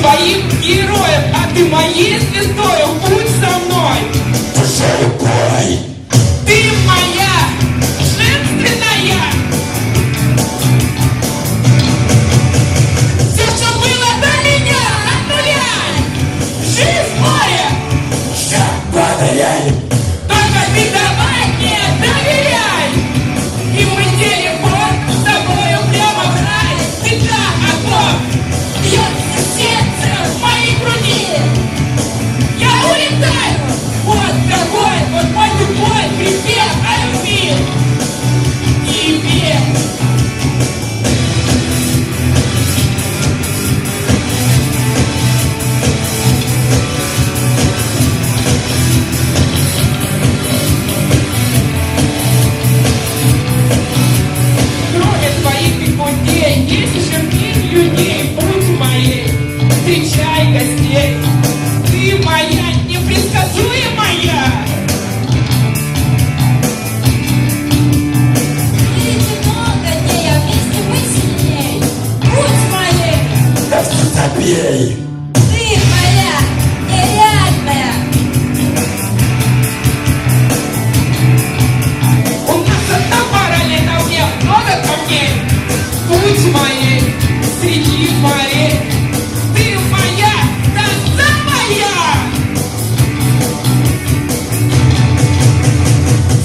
Твоим героев, а ты моей звездой, будь со мной. Пожалуй. Ты моя, женственная. Все, что было до меня, от. Жизнь моя. Все подаряем. ей. Ты моя нереальная. У нас одна пара лета, у меня много камней. Путь моей, среди морей. Ты моя, да моя.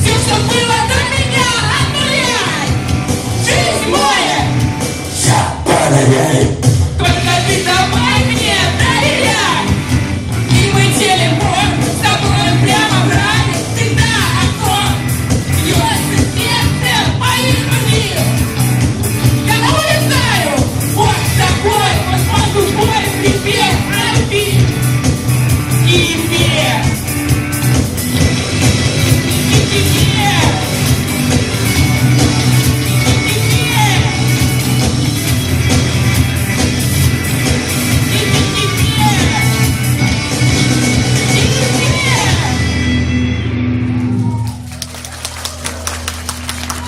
Все, что было до меня, отмеряй. Жизнь моя. Я проверяю.